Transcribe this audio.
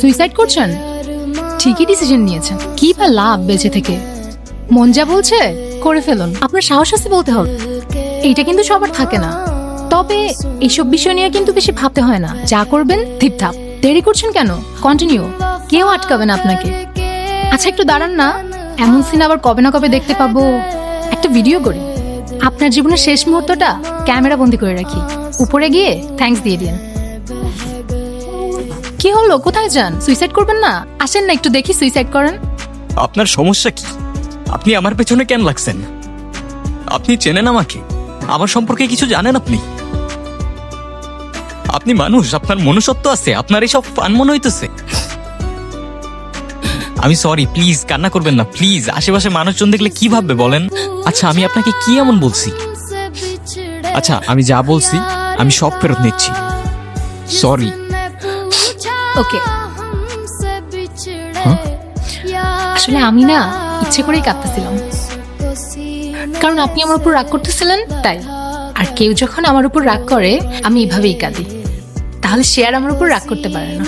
Suicide করছেন? ঠিকই decision নিয়েছেন। কি বা লাভ বেঁচে থেকে? মন যা বলছে, করে ফেলুন। আপনার সাহস আছে বলতে হবে। এইটা কিন্তু সবার থাকে না। তবে এইসব বিষয় নিয়ে কিন্তু বেশি ভাবতে হয় না। যা করবেন ঠিকঠাক দেরি করছেন কেন? কন্টিনিউ কেউ আটকাবে না আপনাকে। আচ্ছা একটু দাঁড়ান না। এমন সিন আবার কবে না কবে দেখতে পাবো। একটা ভিডিও করি। আপনার জীবনের শেষ মুহূর্তটা ক্যামেরা বন্দি করে রাখি। উপরে গিয়ে থ্যাঙ্কস দিয়ে দিন। কি হলো? কোথায় যান? সুইসাইড করবেন না? আসেন না একটু দেখি সুইসাইড করেন। আপনার সমস্যা কি? আপনি আমার পেছনে কেন লাগছেন? আপনি চেনেন আমাকে? আমার সম্পর্কে কিছু জানেন আপনি? আপনি মানুষ, আপনার মনুষ্যত্ব আছে, আপনার এসব ফান মনে হইতেছে। আমি সরি প্লিজ কান্না করবেন না প্লিজ আশেপাশে মানুষজন দেখলে কি ভাববে বলেন? আচ্ছা আমি আপনাকে কি এমন বলছি? আচ্ছা আমি যা বলছি, আমি সব ফেরত নিচ্ছি। সরি ওকে আসলে আমি না ইচ্ছে করেই কাঁদতেছিলাম। কারণ আপনি আমার উপর রাগ করতেছিলেন তাই। আর কেউ যখন আমার উপর রাগ করে আমি এভাবেই কাঁদি। তাহলে সে আর আমার উপর রাগ করতে পারে না।